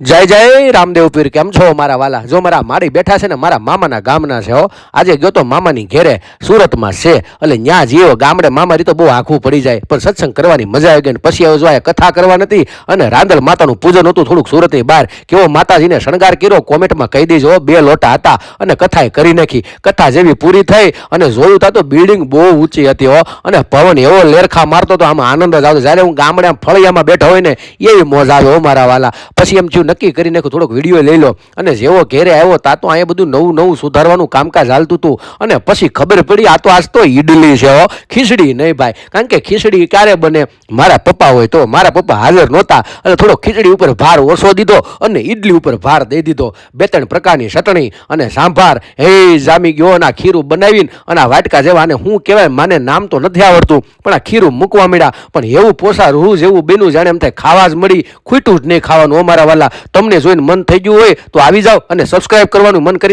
જય જય રામદેવ પીર, કેમ છો મારા વાલા? જો મારા મારી બેઠા છે ને, મારા મામાના ગામના છે હો. આજે ગયો તો મામાની ઘેરે, સુરતમાં છે. એટલે ન્યા જીવો ગામડે મામારી તો બહુ આખું પડી જાય. પણ સત્સંગ કરવાની મજા આવી ગઈ ને પછી હવે જો કથા કરવા નથી અને રાંદલ માતાનું પૂજન હતું થોડુંક સુરતની બહાર, કેવો માતાજીને શણગાર કર્યો કોમેન્ટમાં કહી દેજો બે લોટા હતા અને કથાએ કરી નાખી. કથા જેવી પૂરી થઈ અને જોયું તા તો બિલ્ડિંગ બહુ ઊંચી હતી હો. અને પવન એવો લેરખા મારતો તો આમાં આનંદ જ આવતો. જ્યારે હું ગામડે ફળિયામાં બેઠો હોય ને, એવી મોજ આવે હો મારા વાલા. પછી એમ થયું નક્કી કરી નાખ્યું, થોડોક વીડિયો લઈ લો. અને જેવો ઘેરે આવ્યો, તા તો અહીંયા બધું નવું નવું સુધારવાનું કામકાજ હાલતું હતું. અને પછી ખબર પડી, આ તો આજ તો ઈડલી છે, હો. ખીચડી નહીં ભાઈ. કારણ કે ખીચડી ક્યારે બને? મારા પપ્પા હોય તો. મારા પપ્પા હાજર નહોતા. અને થોડો ખીચડી ઉપર ભાર ઓછો દીધો અને ઈડલી ઉપર ભાર દઈ દીધો. બે ત્રણ પ્રકારની ચટણી અને સાંભાર. હે, જામી ગયો અને આ ખીરું બનાવીને અને આ વાટકા જેવા. અને હું કહેવાય, માને નામ તો નથી આવડતું, પણ આ ખીરું મૂકવા મળ્યા. પણ એવું પોસા રૂ જેવું બેનું જાણે એમ થાય ખાવા જ મળી. ખૂટ્યું જ નહીં ખાવાનું અમારા વાલા. તમને જોઈને મન થઈ ગયું હોય તો આવી જાઓ અને સબસ્ક્રાઇબ કરવાનું મન કરી